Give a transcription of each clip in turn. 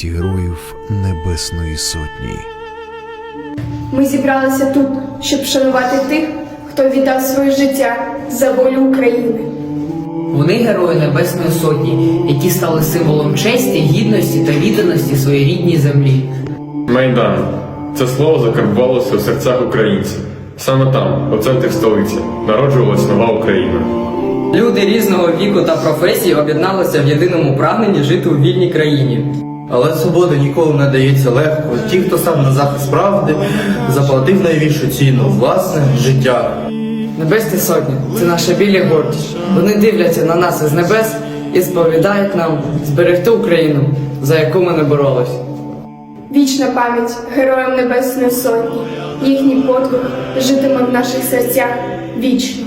пам'яті героїв Небесної Сотні. Ми зібралися тут, щоб вшанувати тих, хто віддав своє життя за волю України. Вони герої Небесної Сотні, які стали символом честі, гідності та відданості своїй рідній землі. Майдан. Це слово закарбувалося у серцях українців. Саме там, у центрі столиці, народжувалась нова Україна. Люди різного віку та професії об'єдналися в єдиному прагненні жити у вільній країні. Але свобода ніколи не дається легко. Ті, хто став на захист правди, заплатив найбільшу ціну власне життя. Небесні сотні це наша білі гордість. Вони дивляться на нас із небес і сповідають нам зберегти Україну, за яку ми не боролись. Вічна пам'ять героям Небесної Сотні. Їхній подвиг житиме в наших серцях вічно.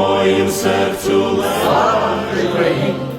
моїм серцю лежиш,